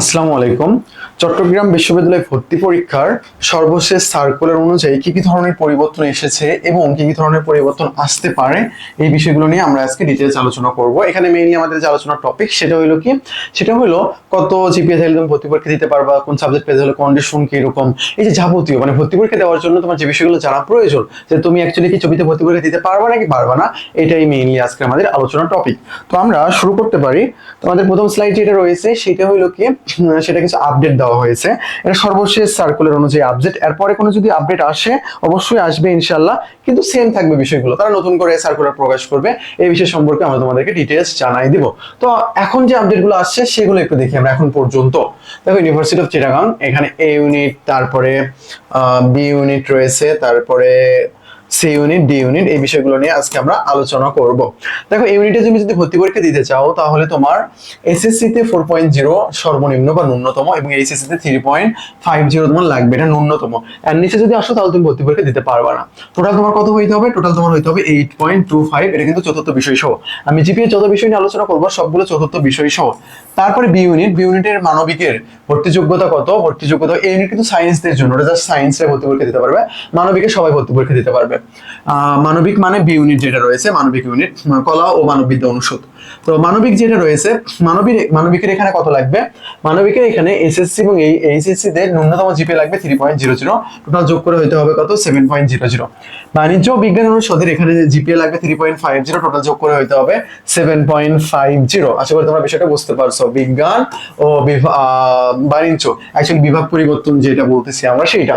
আসসালামু আলাইকুম। চট্টগ্রাম বিশ্ববিদ্যালয় ভর্তি পরীক্ষার সর্বশেষ সার্কুলার অনুযায়ী কি কি ধরনের পরিবর্তন এসেছে এবং কি কি ধরনের পরিবর্তন আসতে পারে এই বিষয়গুলো নিয়ে আমরা আজকে ডিটেলস আলোচনা করব। এখানে মেইনলি আমাদের যে আলোচনার টপিক সেটা হলো কি? সেটা হলো কত জিপিএ থাকলে তুমি ভর্তি পরীক্ষা দিতে পারবা, কোন সাবজেক্ট পেতে হলে কন্ডিশন কি এরকম? এই যে যাবতীয় মানে ভর্তি পরীক্ষা দেওয়ার জন্য তোমার যে বিষয়গুলো জানা প্রয়োজন, যে তুমি অ্যাকচুয়ালি কি ছবিতে ভর্তি পরীক্ষা দিতে পারবা নাকি পারবা না, এটাই মেইনলি আজকে আমাদের আলোচনার টপিক তো আমরা শুরু করতে পারি। তোমাদের প্রথম স্লাইড যেটা রয়েছে সেটা হলো কি? সেটা কিছু আপডেট দেওয়া হয়েছে। এটা সর্বশেষ সার্কুলার অনুযায়ী আপডেট এরপরে কোনো যদি আপডেট আসে, অবশ্যই আসবে ইনশাল্লাহ কিন্তু সেম থাকবে বিষয়গুলো। তারা নতুন করে সার্কুলার প্রকাশ করবে। এই বিষয় সম্পর্কে আমরা তোমাদেরকে ডিটেলস জানাই দিব। তো এখন যে আপডেটগুলো আসছে, সেগুলো একটু দেখি আমরা এখন পর্যন্ত। দেখো ইউনিভার্সিটি অফ চিটাগাং এখানে এ ইউনিট তারপরে বি ইউনিট রয়েছে, তারপরে সি ইউনিট ডি ইউনিট এই বিষয়গুলো নিয়ে আজকে আমরা আলোচনা করব। দেখো ইউনিটে তুমি যদি ভর্তি পরীক্ষা দিতে চাও, তাহলে তোমার এসএসসি তে ফোর পয়েন্ট জিরো সর্বনিম্ন বা ন্যূনতম এবং এইচএসসি তে থ্রি পয়েন্ট ফাইভ জিরো তোমার লাগবে, এটা ন্যূনতম। এর নিচে যদি আসো, তাহলে তুমি ভর্তি পরীক্ষা দিতে পারবে না। টোটাল তোমার কত হইতে হবে? টোটাল তোমার হইতে হবে এইট পয়েন্ট টু ফাইভ এটা কিন্তু চতুর্থ বিষয় সহ। আমি জিপিএ যত বিষয় নিয়ে আলোচনা করব, সবগুলো চতুর্থ বিষয় সহ। তারপরে বি ইউনিট বি ইউনিটের মানবিকের ভর্তি যোগ্যতা কত? ভর্তি যোগ্যতা, এই ইউনিট কিন্তু সায়েন্সদের জন্য ওটা জাস্ট সায়েন্সে ভর্তি পরীক্ষা দিতে পারবে। মানবিকে সবাই ভর্তি পরীক্ষা দিতে পারবে। আহ, মানবিক মানে বি ইউনিট যেটা রয়েছে মানবিক ইউনিট কলা ও মানববিদ্যা অনুষদ। তো মানবিক যেটা রয়েছে মানবিক মানবিকের এখানে কত লাগবে? মানবিকের এখানে এসএসসি এবং এই এইচএসসি দের ন্যূনতম জিপে লাগবে three point zero zero total যোগ করে হইতে হবে কত? সেভেন পয়েন্ট জিরো জিরো বাণিজ্য বিজ্ঞান অনুষদের এখানে জিপিএ লাগবে three point five zero total যোগ করে হইতে হবে সেভেন পয়েন্ট ফাইভ জিরো আশা করি তোমরা বিষয়টা বুঝতে পারছ। বিজ্ঞান ও বাণিজ্য। অ্যাকচুয়ালি বিভাগ পরিবর্তন যেটা বলতেছি আমরা সেইটা।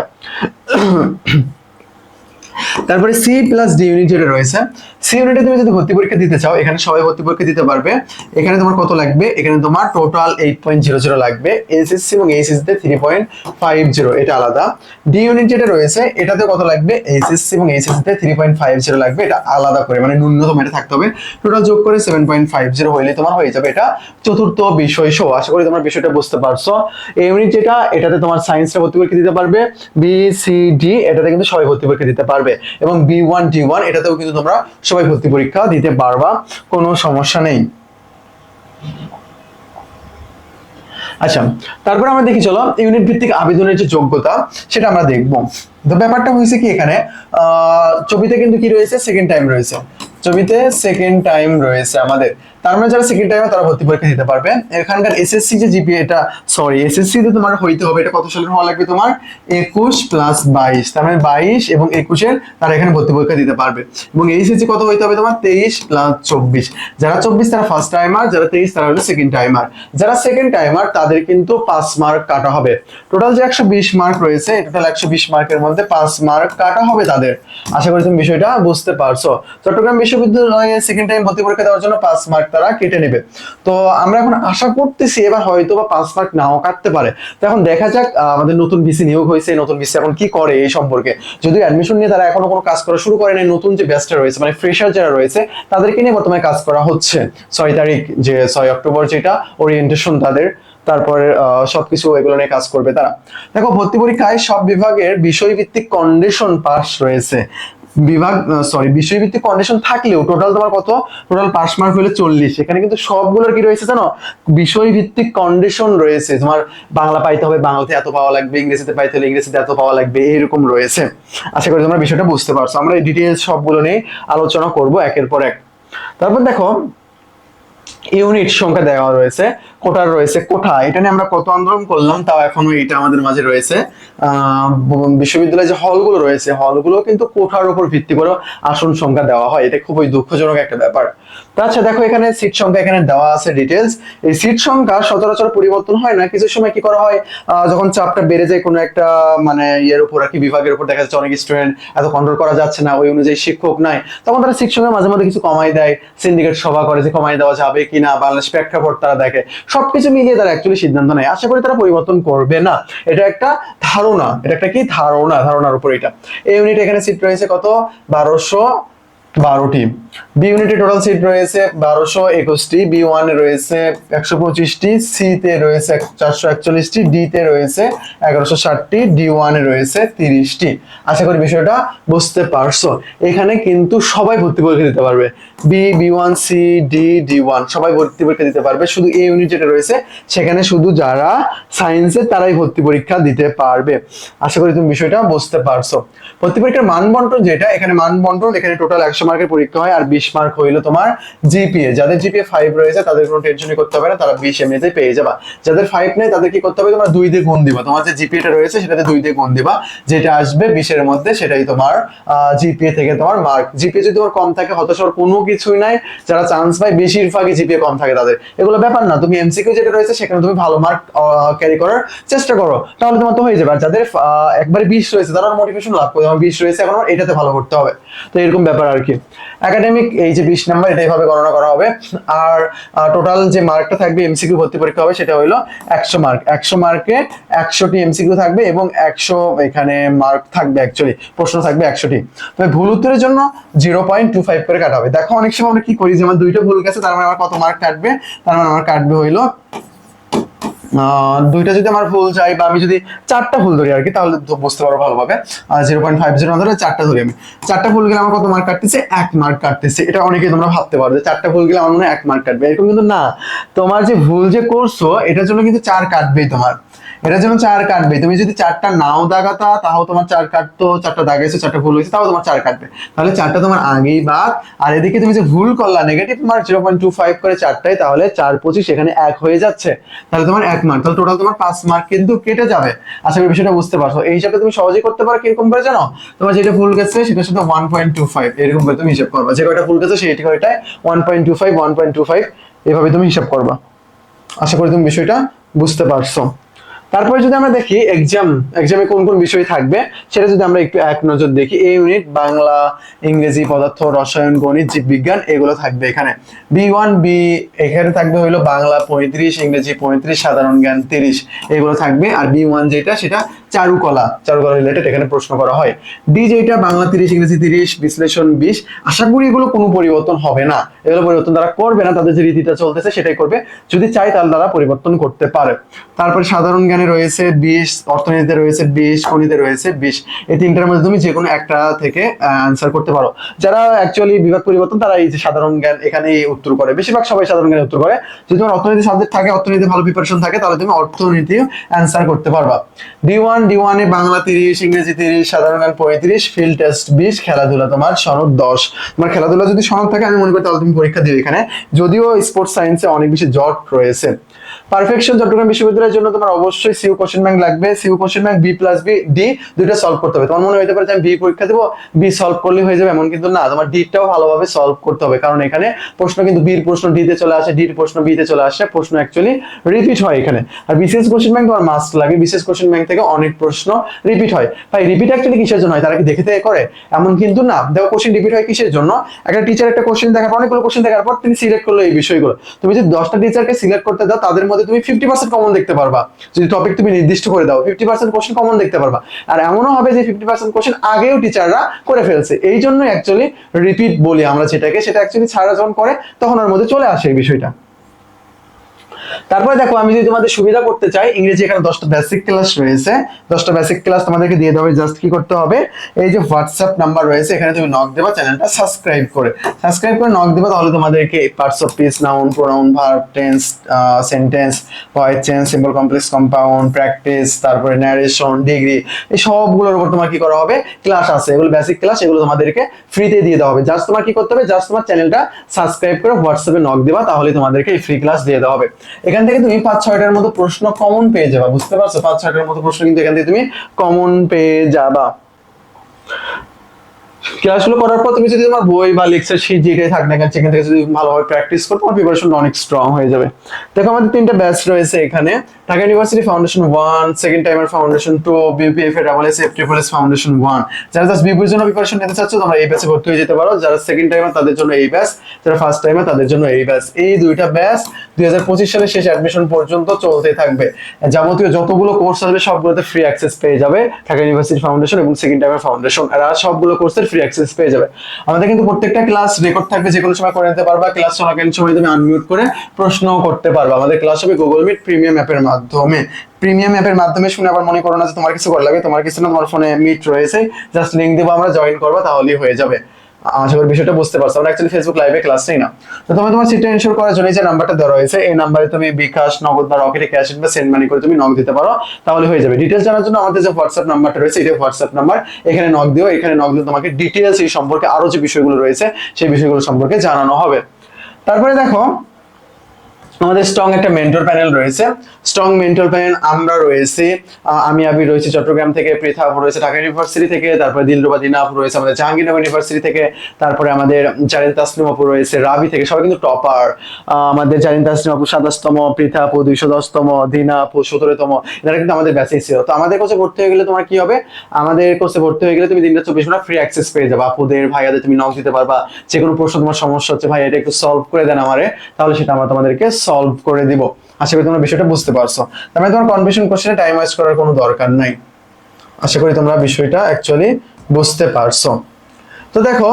তারপরে সি প্লাস ডি ইউনিট যেটা রয়েছে সি ইউনিটে তুমি যদি ভর্তি পরীক্ষা দিতে চাও, এখানে সবাই ভর্তি পরীক্ষা দিতে পারবে। এখানে তোমার কত লাগবে? এখানে তোমার total eight point zero zero লাগবে। এসএসসি এবং এইচএসসি তে থ্রি পয়েন্ট ফাইভ জিরো এটা আলাদা। ডি ইউনিট যেটা রয়েছে এটাতে কত লাগবে? এইচএসসি এবং এইচএসসি তে থ্রি পয়েন্ট ফাইভ জিরো লাগবে। এটা আলাদা করে মানে ন্যূনতম এটা থাকতে হবে। টোটাল যোগ করে সেভেন পয়েন্ট ফাইভ জিরো হইলে তোমার হয়ে যাবে এটা চতুর্থ বিষয় সহ। আশা করি তোমার বিষয়টা বুঝতে পারছ। এই ইউনিট যেটা, এটাতে তোমার সায়েন্সটা ভর্তি পরীক্ষা দিতে পারবে। বি সি ডি এটাতে কিন্তু সবাই ভর্তি পরীক্ষা দিতে পারবে। এবং বি ওয়ান ডি ওয়ান এটাতেও কিন্তু তোমরা সবাই ভর্তি পরীক্ষা দিতে পারবা, কোনো সমস্যা নেই। আচ্ছা তারপর আমরা দেখি, চলো ইউনিট ভিত্তিক আবেদনের যে যোগ্যতা, সেটা আমরা দেখব। তো ব্যাপারটা হয়েছে কি এখানে? ছবিতে কিন্তু কি রয়েছে? সেকেন্ড টাইম রয়েছে। ছবিতে সেকেন্ড টাইম রয়েছে আমাদের। তার মানে যারা সেকেন্ড টাইমে তারা ভর্তি পরীক্ষা দিতে পারবে। এখানকার এসএসসি যে জিপি এটা সরি এসএসসি তে তোমার হইতে হবে। এটা কত সালের হওয়া লাগবে তোমার? একুশ প্লাস বাইশ। তার মানে বাইশ এবং একুশের তারা এখানে ভর্তি পরীক্ষা দিতে পারবে। এবং এইচএসসি কত হইতে হবে তোমার? তেইশ প্লাস চব্বিশ। যারা চব্বিশ তারা ফার্স্ট টাইমার যারা তেইশ তারা হলো সেকেন্ড টাইমার যারা সেকেন্ড টাইমার তাদের কিন্তু পাঁচ মার্ক কাটা হবে। টোটাল যে একশো বিশ মার্ক রয়েছে টোটাল একশো বিশ মার্কের মধ্যে পাঁচ মার্ক কাটা হবে তাদের। আশা করি তুমি বিষয়টা বুঝতে পারছ। চট্টগ্রাম বিশ্ববিদ্যালয়ে সেকেন্ড টাইম ভর্তি পরীক্ষা দেওয়ার জন্য পাঁচ মার্ক তারা কেটে নেবে। তো আমরা এখন আশা করতেছি এবার হয়তো বা পাঁচ মার্ক নাও কাটতে পারে। তো এখন দেখা যাক আমাদের নতুন ভিসি নিয়োগ হয়েছে, নতুন ভিসি এখন কি করে এই সম্পর্কে। যদিও অ্যাডমিশন নিয়ে তারা এখনও কোনো কাজ করা শুরু করে নাই, নতুন যে ব্যাচটা রয়েছে মানে ফ্রেশার যারা রয়েছে, তাদেরকে নিয়ে বর্তমানে কাজ করা হচ্ছে। ছয় তারিখ যে ছয় অক্টোবর যেটা ওরিয়েন্টেশন তাদের। তারপরে সবকিছু এগুলো নিয়ে কাজ করবে তারা। দেখো, ভর্তি পরীক্ষায় সব বিভাগের বিষয়ভিত্তিক কন্ডিশন পাস রয়েছে। বিভাগ সরি বিষয়ভিত্তিক কন্ডিশন থাকলেও টোটাল তোমার কত? টোটাল পাস মার্ক হলে চল্লিশ। এখানে কিন্তু সবগুলোর কি রয়েছে জানো? বিষয়ভিত্তিক কন্ডিশন রয়েছে। তোমার বাংলা পাইতে হবে, বাংলাতে এত পাওয়া লাগবে, ইংরেজিতে পাইতে হলে ইংরেজিতে এত পাওয়া লাগবে, এরকম রয়েছে। আশা করি তোমরা বিষয়টা বুঝতে পারছ। আমরা এই ডিটেলস সবগুলো নিয়ে আলোচনা করব একের পর এক। তারপর দেখো ইউনিট সংখ্যা দেওয়া রয়েছে, কোটার রয়েছে কোঠা। এটা নিয়ে আমরা কত আন্দোলন করলাম, তাও এখনও এটা আমাদের মাঝে রয়েছে। বিশ্ববিদ্যালয়ে যে হলগুলো রয়েছে, হলগুলো কিন্তু কোঠার উপর ভিত্তি করে আসন সংখ্যা দেওয়া হয়। এটা খুবই দুঃখজনক একটা ব্যাপার। তাছাড়া দেখো, এখানে সিট সংখ্যা এখানে দেওয়া আছে ডিটেলস এই সিট সংখ্যা সচরাচর পরিবর্তন হয় না, কিছু সময় কি করা হয় যখন চাপটা বেড়ে যায় কোনো একটা মানে ইয়ের উপর আর কি, বিভাগের উপর, দেখা যাচ্ছে অনেক স্টুডেন্ট এত কন্ট্রোল করা যাচ্ছে না, ওই অনুযায়ী শিক্ষক নাই। তখন তারা সিট সংখ্যা মাঝে মধ্যে কিছু কমাই দেয় সিন্ডিকেট সভা করে যে কমাই দেওয়া যাবে কিনা, বাংলাদেশ প্রেক্ষাপট তারা দেখে, সবকিছু মিলিয়ে তারা অ্যাকচুয়ালি সিদ্ধান্ত নেয়। আশা করি তারা পরিবর্তন করবে না। এটা একটা ধারণা। এটা একটা কি ধারণা? ধারণার উপর এটা। এই ইউনিট এখানে সিট রয়েছে কত? বারোশো বারোটি বি ইউনিটে টোটাল সিট রয়েছে বারোশো একুশটি বি ওয়ানে রয়েছে একশো পঁচিশটি সিতে রয়েছে চারশো একচল্লিশটি ডিতে রয়েছে এগারোশো ষাটটি ডি ওয়ানে রয়েছে তিরিশটি আশা করি বিষয়টা বুঝতে পারছ। এখানে কিন্তু সবাই ভর্তি পরীক্ষা দিতে পারবে। B B one C D D one সবাই ভর্তি পরীক্ষা দিতে পারবে। শুধু এ ইউনিট যেটা রয়েছে সেখানে শুধু যারা সায়েন্সে তারাই ভর্তি পরীক্ষা দিতে পারবে। আশা করি তুমি বিষয়টা বুঝতে পারছ। ভর্তি পরীক্ষার মান বন্টন যেটা, এখানে মান বন্টন এখানে টোটাল একশো মার্কের পরীক্ষা হয় আর বিশ মার্ক হইল তোমার জিপিএ। যাদের জিপিএ ফাইভ রয়েছে, তাদের কোনো টেনশনই করতে হবে না, তারা বিশ এমনিতে পেয়ে যাবা। যাদের ফাইভ নেই, তাদের কি করতে হবে? তোমার দুই দিয়ে গুণ দিবা। তোমার যে জিপিএটা রয়েছে, সেটাতে দুই দিয়ে গুণ দিবা। যেটা আসবে বিশের মধ্যে, সেটাই তোমার জিপিএ থেকে তোমার মার্ক। জিপিএ যদি তোমার কম থাকে, হতাশার কোনো কিছুই নাই। যারা চান্স পায়, বেশিরভাগই জিপিএ কম থাকে তাদের। এগুলো ব্যাপার না, তুমি এমসিকিউ যেটা রয়েছে, সেখানে তুমি ভালো মার্ক ক্যারি করার চেষ্টা করো। তাহলে তোমার তো হয়ে যাবে। আর যাদের একবারে বিশ রয়েছে, তারা মোটিভেশন লাভ করে। আমার বিশ রয়েছে, এখন এটাতে ভালো করতে হবে। তো এরকম ব্যাপার আর কি। একাডেমিক এই যে বিশ নাম্বার, এটা এইভাবে গণনা করা হবে। আর টোটাল যে মার্কটা থাকবে এমসিকিউ ভর্তি পরীক্ষা হবে, সেটা হলো একশো মার্ক একশো মার্কে একশোটি এমসিকিউ থাকবে এবং একশো এখানে মার্ক থাকবে অ্যাকচুয়ালি প্রশ্ন থাকবে একশোটি। তবে ভুল উত্তরের জন্য জিরো পয়েন্ট টু ফাইভ করে কাটা হবে। দেখো, অনেক সময় আমরা কি করি, যে আমার দুইটা ভুল গেছে, তার মানে আমার কত মার্ক কাটবে? তার মানে আমার কাটবে হইল দুইটা যদি আমার ফুল চাই বা আমি যদি চারটা ফুল ধরি আর কি, তাহলে বুঝতে পারব ভালোভাবে। জিরো পয়েন্ট ফাইভ জিরো ধরে চারটা ধরি আমি। চারটা ফুল গেলে আমার কত মার্ক কাটতেছে? এক মার্ক কাটতেছে। এটা অনেকে তোমরা ভাবতে পারো যে চারটা ফুল গেলে আমার মনে হয় এক মার্ক কাটবে। এরকম কিন্তু না। তোমার যে ভুল যে করছ, এটার জন্য কিন্তু চার কাটবেই তোমার। এটার জন্য চার কাটবে, তুমি যদি চারটা নাও দাগাতা, তাও তোমার চার কাটতো, চারটা দাগাইছো চারটা ভুল হয়েছে, তাও তোমার চার কাটবে। তাহলে চারটা তোমার আগেই বাদ, আর এদিকে তুমি যে ভুল করলা negative mark zero point two five করে চারটায়, তাহলে চার পঁচিশ এখানে এক হয়ে যাচ্ছে। তাহলে তোমার এক মার্ক তাহলে টোটাল তোমার পাঁচ মার্ক কিন্তু কেটে যাবে। আশা করি বিষয়টা বুঝতে পারছ। এই হিসাবে তুমি সহজেই করতে পারো, কীরকম করে জানো? তোমার যেটা ভুল গেছে, সেটার সাথে ওয়ান পয়েন্ট টু ফাইভ এরকম করে তুমি হিসাব করবা। যে কয়টা ভুল গেছে সেইটি কয়টায় one point two five one point two five এভাবে তুমি হিসাব করবা। আশা করি তুমি বিষয়টা বুঝতে পারছ। তারপরে যদি আমরা দেখি এক্সাম এক্সামে কোন কোন বিষয় থাকবে, সেটা যদি আমরা এক নজর দেখি এই ইউনিট বাংলা, ইংরেজি, পদার্থ, রসায়ন, গণিত, জীববিজ্ঞান, এগুলো থাকবে এখানে। বি ওয়ান বি এখানে থাকবে হলো বাংলা পঁয়ত্রিশ, ইংরেজি পঁয়ত্রিশ, সাধারণ জ্ঞান তিরিশ, এগুলো থাকবে। আর বি ওয়ান যেটা, সেটা চারুকলা চারুকলা রিলেটেড এখানে প্রশ্ন করা হয়। ডি যেটা, বাংলা তিরিশ, ইংরেজি তিরিশ, বিশ্লেষণ বিশ, আশা করি এগুলো কোনো পরিবর্তন হবে না। এগুলো পরিবর্তন তারা করবে না, তাদের যে রীতিটা চলতেছে সেটাই করবে। যদি চাই তাহলে তারা পরিবর্তন করতে পারে। তারপরে সাধারণ জ্ঞানে রয়েছে, বিশ, অর্থনীতিতে রয়েছে, বিশ, গণিতে রয়েছে, বিশ। এই তিনটার মধ্যে তুমি যে কোনো একটা থেকে অ্যান্সার করতে পারো। যারা অ্যাকচুয়ালি বিভাগ পরিবর্তন তারা এই যে সাধারণ জ্ঞান এখানে উত্তর করে। বেশিরভাগ সবাই সাধারণ জ্ঞানে উত্তর করে। যদি তোমার অর্থনীতি সাবজেক্ট থাকে অর্থনীতি ভালো প্রিপারেশন থাকে, তাহলে তুমি অর্থনীতি অ্যান্সার করতে পারবা। ডি ওয়ান ডি ওয়ানে বাংলা তিরিশ, ইংরেজি তিরিশ, সাধারণ জ্ঞান পঁয়ত্রিশ ফিল্ড টেস্ট বিশ, খেলাধুলা তোমার সনদ দশ। তোমার খেলাধুলা যদি সনদ থাকে, আমি মনে করি তাহলে তুমি পরীক্ষা দিও এখানে। যদিও স্পোর্টস সায়েন্সে অনেক বেশি জট রয়েছে। পারফেকশন চট্টগ্রাম বিশ্ববিদ্যালয়ের জন্য তোমার অবশ্যই সিউ কোশ্চেন ব্যাংক লাগবে। CU question bank B plus B D দুইটা সলভ করতে হবে। তোমার মনে হতে পারে যে আমি বি পরীক্ষা দেবো বি সলভ করলে হয়ে যাবে, এমন কিন্তু না। তোমার ডিটাও ভালোভাবে সলভ করতে হবে। কারণ এখানে প্রশ্ন কিন্তু বির প্রশ্ন ডিতে চলে আসে ডির প্রশ্ন বিতে চলে আসে, প্রশ্ন অ্যাকচুয়ালি রিপিট হয় এখানে। আর বিশেষ কোশ্চেন ব্যাংক তোমার মাস্ট লাগে। বিশেষ কোশ্চেন ব্যাংক থেকে অনেক প্রশ্ন রিপিট হয়। ভাই রিপিট অ্যাকচুয়ালি কিসের জন্য হয়? তারা কি দেখে থেকে করে? এমন কিন্তু না। দেখো কোশ্চেন রিপিট হয় কিসের জন্য? একটা টিচার একটা কোশ্চেন দেখার পর, অনেকগুলো কোশ্চেন দেখার পর, তিনি সিলেক্ট করল এই বিষয়গুলো। তুমি যদি দশটা টিচারকে সিলেক্ট করতে দাও, তাদের মধ্যে তুমি ফিফটি পার্সেন্ট কমন দেখতে পারবা। যদি টপিক তুমি নির্দিষ্ট করে দাও ফিফটি পার্সেন্ট কোশ্চেন কমন দেখতে পারবা। আর এমনও হবে যে ফিফটি পার্সেন্ট কোশ্চেন আগেও টিচাররা করে ফেলছে। এই জন্য অ্যাকচুয়ালি রিপিট বলি আমরা সেটাকে সেটা অ্যাকচুয়ালি ছাড়া যখন করে, তখন ওর মধ্যে চলে আসে এই বিষয়টা। তারপরে দেখো, আমি যদি তোমাদের সুবিধা করতে চাই, ইংরেজি এখানে দশটা বেসিক ক্লাস রয়েছে। দশটা বেসিক ক্লাস তোমাদেরকে দিয়ে দেবে জাস্ট কি করতে হবে? এই যে হোয়াটসঅ্যাপ নাম্বার রয়েছে, এখানে তুমি নক দেবা চ্যানেলটা সাবস্ক্রাইব করে। সাবস্ক্রাইব করে নক দেবা, তাহলে তোমাদেরকে parts of speech noun pronoun verb tense sentence voice change simple complex compound practice তারপরে ন্যারেশন ডিগ্রি এই সবগুলোর উপর তোমার কি করা হবে? ক্লাস আছে। এগুলো বেসিক ক্লাস এগুলো তোমাদেরকে ফ্রিতে দিয়ে দেওয়া হবে। জাস্ট তোমার কি করতে হবে? জাস্ট তোমার চ্যানেলটা সাবস্ক্রাইব করে হোয়াটসঅ্যাপে নক দেবা, তাহলে তোমাদেরকে এই ফ্রি ক্লাস দিয়ে দেওয়া হবে। এখান থেকে তুমি পাঁচ ছয়টার মতো প্রশ্ন কমন পেয়ে যাবা, বুঝতে পারছ? পাঁচ ছয়টার মতো প্রশ্ন কিন্তু এখান থেকে তুমি কমন পেয়ে যাবা। ক্লাসগুলো করার পর তুমি যদি তোমার বই বা লেকচার শিট যেটাই থাক না কেন, সেখান থেকে যদি ভালোভাবে প্র্যাকটিস করো, তোমার প্রিপারেশনটা অনেক স্ট্রং হয়ে যাবে। দেখো, আমাদের তিনটা ব্যাচ রয়েছে এখানে। Dhaka university foundation one second timer foundation two BPF A double S F triple S foundation one যারা জাস্ট বিপির জন্য প্রিপারেশন নিতে চাচ্ছ, তোমরা এই ব্যাচে ভর্তি হয়ে যেতে পারো। যারা সেকেন্ড টাইমার তাদের জন্য এই ব্যাচ যারা ফার্স্ট টাইমার তাদের জন্য এই ব্যাচ এই দুইটা ব্যাচ দুই হাজার পঁচিশ সালের শেষ অ্যাডমিশন পর্যন্ত চলতে থাকবে। যাবতীয় যতগুলো কোর্স আসবে, সবগুলোতে ফ্রি অ্যাক্সেস পেয়ে যাবে ঢাকা ইউনিভার্সিটি ফাউন্ডেশন এবং সেকেন্ড টাইমার ফাউন্ডেশন আর সবগুলো কোর্সের ফ্রি অ্যাক্সেস পেয়ে যাবে। আমাদের কিন্তু প্রত্যেকটা ক্লাস রেকর্ড থাকবে, যে কোনো সময় করে নিতে পারবা। ক্লাস চলাকালীন সময় তুমি আনমিউট করে প্রশ্ন করতে পারবা। আমাদের ক্লাস হবে গুগল মিট প্রিমিয়াম অ্যাপের মাধ্যমে। প্রিমিয়াম অ্যাপের মাধ্যমে শুনে আবার মনে করো না যে তোমার কিছু করা লাগে তোমার কিছু না, তোমার ফোনে মিট রয়েছে। জাস্ট লিঙ্ক দেবো, আমরা জয়েন করব, তাহলেই হয়ে যাবে। আশা করি বিষয়টা বুঝতে পারছ। আমরা অ্যাকচুয়ালি ফেসবুক লাইভে ক্লাস নেই না। তো তুমি তোমার সিটটা ইনশোর করার জন্য যে নাম্বারটা দেওয়া রয়েছে, এই নাম্বারে তুমি বিকাশ, নগদ বা রকেটে ক্যাশ বা সেন্ড মানি করে তুমি নক দিতে পারো, তাহলে হয়ে যাবে। ডিটেলস জানার জন্য আমাদের যে হোয়াটসঅ্যাপ নাম্বারটা রয়েছে এটা হোয়াটসঅ্যাপ নাম্বার এখানে নক দিও, এখানে নক দিলে তোমাকে ডিটেলস এই সম্পর্কে আরও যে বিষয়গুলো রয়েছে, সেই বিষয়গুলো সম্পর্কে জানানো হবে। তারপরে দেখো আমাদের স্ট্রং একটা মেন্টর প্যানেল রয়েছে। স্ট্রং মেন্টর প্যানেল আমরা রয়েছি আমি আবি রয়েছি চট্টগ্রাম থেকে, পৃথা রয়েছে ঢাকা ইউনিভার্সিটি থেকে, তারপরে দিলরুবা দিনা আপু রয়েছে আমাদের জাহাঙ্গীরনগর ইউনিভার্সিটি থেকে, তারপরে আমাদের জারিন তাসলিম আপু রয়েছে রাবি থেকে, সবাই কিন্তু টপার আমাদের জারিন তাসলিম আপু সাতাশতম, পৃথা আপু দুইশো দশতম দিনা আপু সতেরোতম এরা কিন্তু আমাদের ব্যাচেই ছিল। তো আমাদের কোর্সে ভর্তি হয়ে গেলে তোমার কি হবে? আমাদের কোর্সে ভর্তি হয়ে গেলে তুমি দিনটা চব্বিশ ঘণ্টা ফ্রি অ্যাক্সেস পেয়ে যাবে। আপুদের, ভাইয়াদের তুমি নক দিতে পারবা। যে কোনো প্রশ্ন তোমার সমস্যা হচ্ছে ভাই এটা একটু সলভ করে দেন আমারে। তাহলে সেটা আমরা তোমাদেরকে সলভ করে দিব। আশা করি তোমরা বিষয়টা বুঝতে পারছ। তার মানে তোমার কনভেনশন কোশ্চেনে টাইম ওয়েস্ট করার কোনো দরকার নাই। আশা করি তোমরা বিষয়টা অ্যাকচুয়ালি বুঝতে পারছ। তো দেখো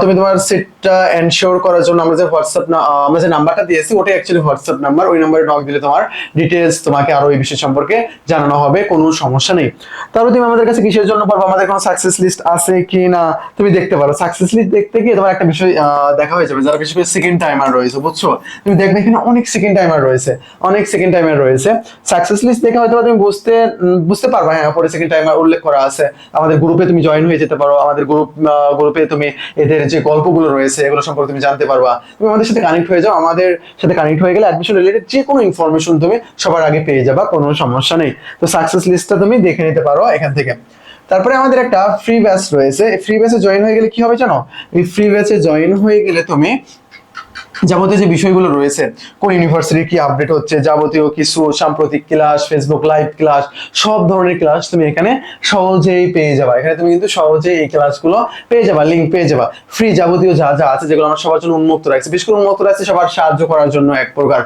তুমি তোমার সিটটা এনশিওর করার জন্য আমরা যে হোয়াটসঅ্যাপ আমরা যে নাম্বারটা দিয়েছি, ওটাই অ্যাকচুয়ালি হোয়াটসঅ্যাপ নাম্বার ওই নাম্বারে নক দিলে তোমার ডিটেলস তোমাকে আরও এই বিষয় সম্পর্কে জানানো হবে, কোনো সমস্যা নেই। তারপর তুমি আমাদের কাছে কিসের জন্য পারব আমাদের কোনো সাকসেস লিস্ট আছে কি না তুমি দেখতে পারো। সাকসেস লিস্ট দেখতে গিয়ে তোমার একটা বিষয় দেখা হয়ে যাবে, যারা বিশেষ করে সেকেন্ড টাইমার রয়েছে, বুঝছ? তুমি দেখবে এখানে অনেক সেকেন্ড টাইমার রয়েছে, অনেক সেকেন্ড টাইমার রয়েছে। সাকসেস লিস্ট দেখে হয়তো তুমি বুঝতে বুঝতে পারবা হ্যাঁ পরে সেকেন্ড টাইমার উল্লেখ করা আছে। আমাদের গ্রুপে তুমি জয়েন হয়ে যেতে পারো। আমাদের গ্রুপ গ্রুপে তুমি এদের যে গল্পগুলো রয়েছে, এগুলো সম্পর্কে তুমি জানতে পারবা। তুমি আমাদের সাথে কানেক্ট হয়ে যাও, আমাদের সাথে কানেক্ট হয়ে গেলে অ্যাডমিশন রিলেটেড যে কোনো ইনফরমেশন তুমি সবার আগে পেয়ে যাবা, কোনো সমস্যা নেই। তো সাকসেস লিস্টটা তুমি দেখে নিতে পারো এখান থেকে। তারপরে আমাদের একটা ফ্রি ব্যাচ রয়েছে। ফ্রি ব্যাচে জয়েন হয়ে গেলে কি হবে জানো? ফ্রি ব্যাচে জয়েন হয়ে গেলে তুমি যাবতীয় যে বিষয়গুলো রয়েছে, কোন ইউনিভার্সিটির কি আপডেট হচ্ছে, যাবতীয় কিছু সাম্প্রতিক ক্লাস ফেসবুক লাইভ ক্লাস সব ধরনের ক্লাস তুমি এখানে সহজেই পেয়ে যাবা। এখানে তুমি কিন্তু সহজেই এই ক্লাসগুলো পেয়ে যাবা লিঙ্ক পেয়ে যাবা। ফ্রি যাবতীয় যা যা আছে, যেগুলো আমরা সবার জন্য উন্মুক্ত রাখছি। বিশেষ করে উন্মুক্ত রাখছি, সবার সাহায্য করার জন্য এক প্রকার।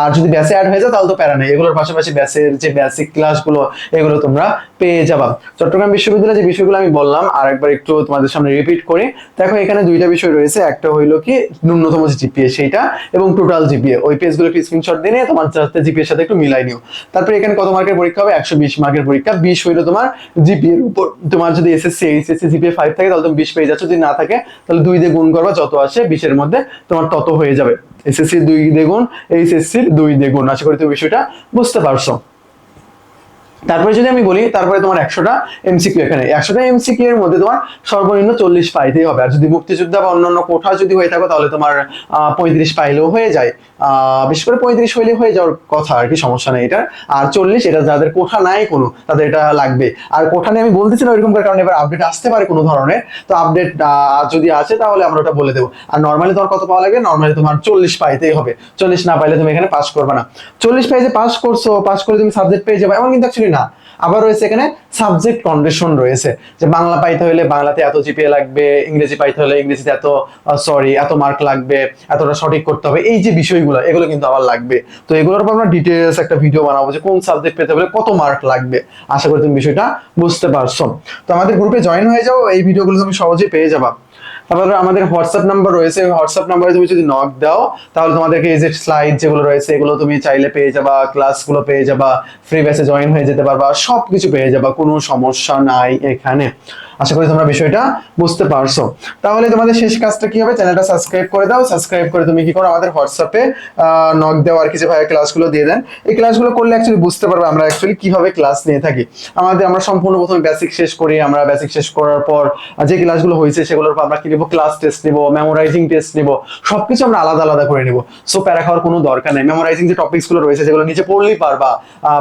আর যদি ব্যাসে অ্যাড হয়ে যায়, তাহলে তো প্যারা নেই। এগুলোর পাশাপাশি ব্যাসের যে বেসিক ক্লাসগুলো এগুলো তোমরা পেয়ে যাবা। চট্টগ্রাম বিশ্ববিদ্যালয়ে যে বিষয়গুলো আমি বললাম আর একবার একটু তোমাদের সামনে রিপিট করি। দেখো, এখানে দুইটা বিষয় রয়েছে। একটা হইল কি, ন্যূনতম যে জিপিএ সেইটা এবং টোটাল জিপিএ ওই পেজগুলো একটু স্ক্রিনশট দিয়ে নিয়ে তোমার সাথে জিপিএর এর সাথে একটু মিলাই নিও। তারপরে এখানে কত মার্কের পরীক্ষা হবে? একশো বিশ মার্কের পরীক্ষা। বিশ হইল তোমার জিপিএ এর উপর। তোমার যদি এসএসসি এইচএসসি জিপিএ ফাইভ থাকে, তাহলে তুমি বিশ পেয়ে যাচ্ছ। যদি না থাকে, তাহলে দুই দিয়ে গুণ করবা, যত আসে বিশের মধ্যে তোমার তত হয়ে যাবে। এসএসসি দুই দ্বিগুণ এইচএসসির দুই দ্বিগুণ আশা করি তুমি বিষয়টা বুঝতে পারছ। তারপরে যদি আমি বলি তারপরে তোমার একশোটা এমসিকিউ এখানে। একশোটা এমসিকিউ এর মধ্যে তোমার সর্বনিম্ন চল্লিশ পাইতেই হবে। আর যদি মুক্তিযোদ্ধা বা অন্যান্য কোঠা যদি হয়ে থাকো তাহলে তোমার আহ, পঁয়ত্রিশ পাইলেও হয়ে যায়। বিশেষ করে পঁয়ত্রিশ হইলে হয়ে যাওয়ার কথা আর কি, সমস্যা নেই এটার। আর চল্লিশ, এটা যাদের কোঠা নাই কোনো, তাদের এটা লাগবে। আর কোঠা নিয়ে আমি বলতেছি না ওইরকম কারণে এবার আপডেট আসতে পারে কোনো ধরনের। তো আপডেট যদি আসে তাহলে আমরা ওটা বলে দেবো। আর নর্মালি তোমার কত পাওয়া লাগবে? নর্মালি তোমার চল্লিশ পাইতেই হবে। চল্লিশ না পাইলে তুমি এখানে পাস করবে না। চল্লিশ পেজে পাস করছ পাস করে তুমি সাবজেক্ট পেয়ে যাবে, এমন কিন্তু অ্যাকচুয়ালি না। আবার রয়েছে এখানে সাবজেক্ট কন্ডিশন রয়েছে, যে বাংলা পাইতে হলে বাংলাতে এত জিপিএ লাগবে, ইংরেজি পাইতে হলে ইংরেজিতে এত সরি এত মার্ক লাগবে, এতটা সঠিক করতে হবে, এই যে বিষয়গুলো, এগুলো কিন্তু আবার লাগবে। তো এগুলোর উপর আমরা ডিটেলস একটা ভিডিও বানাবো যে কোন সাবজেক্ট পেতে হলে কত মার্ক লাগবে। আশা করি তুমি বিষয়টা বুঝতে পারছ। তো আমাদের গ্রুপে জয়েন হয়ে যাও, এই ভিডিওগুলো তুমি সহজেই পেয়ে যাবা। তারপরে আমাদের হোয়াটসঅ্যাপ নাম্বার রয়েছে হোয়াটসঅ্যাপ নাম্বারে তুমি যদি নক দাও, তাহলে তোমাদেরকে এই যে স্লাইড যেগুলো রয়েছে, এগুলো তুমি চাইলে পেয়ে যাবা ক্লাসগুলো পেয়ে যাবা ফ্রি ব্যাচে জয়েন হয়ে যেতে পারবা সব কিছু পেয়ে যাবা, কোনো সমস্যা নাই এখানে। আশা করি তোমরা বিষয়টা বুঝতে পারছ। তাহলে তোমাদের শেষ কাজটা কি হবে? চ্যানেলটা সাবস্ক্রাইব করে দাও। সাবস্ক্রাইব করে তুমি কি করো? আমাদের হোয়াটসঅ্যাপে নক দাও আর কি যে ভাইয়া ক্লাসগুলো দিয়ে দেন। এই ক্লাসগুলো করলে অ্যাকচুয়ালি বুঝতে পারবে আমরা অ্যাকচুয়ালি কীভাবে ক্লাস নিয়ে থাকি। আমাদের, আমরা সম্পূর্ণ প্রথমে বেসিক শেষ করি। আমরা বেসিক শেষ করার পর যে ক্লাসগুলো হয়েছে সেগুলোর পর আমরা কি নেব? ক্লাস টেস্ট নেব মেমোরাইজিং টেস্ট নেব। সবকিছু আমরা আলাদা আলাদা করে নেব। সো প্যারা খাওয়ার কোনো দরকার নেই। মেমোরাইজিং যে টপিকসগুলো রয়েছে যেগুলো নিচে পড়লেই পারবা।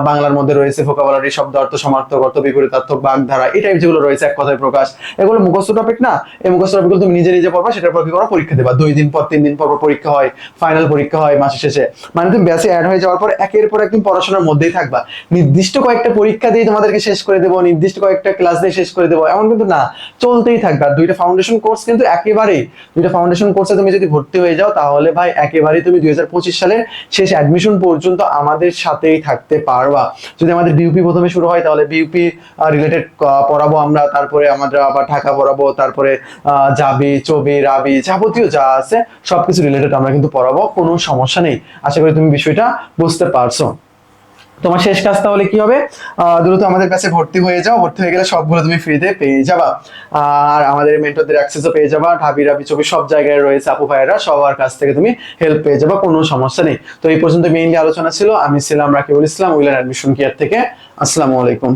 বাংলার মধ্যে রয়েছে ভোকাবুলারি শব্দ অর্থ সমার্থক, অর্থ বিপরীতার্থক বাগধারা, এই টাইপ যেগুলো রয়েছে এক কথায় প্রকাশ। এগুলো মুখস্থ টপিক না। এই মুখস্থ টপিকগুলো তুমি নিজে নিজে পড়বা, সেটার পর কি করো পরীক্ষা দেবা। দুই দিন পর, তিন দিন পর পর পরীক্ষা হয় ফাইনাল পরীক্ষা হয় মাসের শেষে। মানে তুমি ব্যাসে অ্যাড হয়ে যাওয়ার পর, একের পর একদিন পড়াশোনার মধ্যেই থাকবা। নির্দিষ্ট কয়েকটা পরীক্ষা দিয়ে তোমাদেরকে শেষ করে দেবো, নির্দিষ্ট কয়েকটা ক্লাস দিয়ে শেষ করে দেবো, এমন কিন্তু না। চলতেই থাকবে। আর দুইটা ফাউন্ডেশন কোর্স কিন্তু একেবারেই, দুইটা ফাউন্ডেশন কোর্সে তুমি যদি ভর্তি হয়ে যাও, তাহলে ভাই একেবারেই তুমি দুই সালের শেষ অ্যাডমিশন পর্যন্ত আমাদের সাথেই থাকতে পারবা। যদি আমাদের বিউপি প্রথমে শুরু হয়, তাহলে বিউপি রিলেটেড পড়াবো আমরা, তারপরে আমরা আবার ঢাকা পড়াবো, তারপরে জাবি, চবি, রাবি, যাবতীয় যা আছে, সবকিছু রিলেটেড আমরা কিন্তু পড়াবো, কোনো সমস্যা নেই। আশা করি তুমি বিষয়টা বুঝতে পারছ। তোমার শেষ কাজ তাহলে কি হবে? দ্রুত আমাদের কাছে ভর্তি হয়ে যাও, ভর্তি হয়ে গেলে সবগুলো তুমি ফ্রিতে পেয়ে যাবা। আর আমাদের মেন্টরদের অ্যাক্সেসও পেয়ে যাবা, ঢাবি, রাবি ছবি সব জায়গায় রয়েছে আপু ভাইয়েরা, সবার কাছ থেকে তুমি হেল্প পেয়ে যাবা, কোনো সমস্যা নেই। তো এই পর্যন্ত মেইনলি আলোচনা ছিল, আমি ছিলাম রাকিবুল ইসলাম, উইলার অ্যাডমিশন কেয়ার থেকে। আসসালামু আলাইকুম।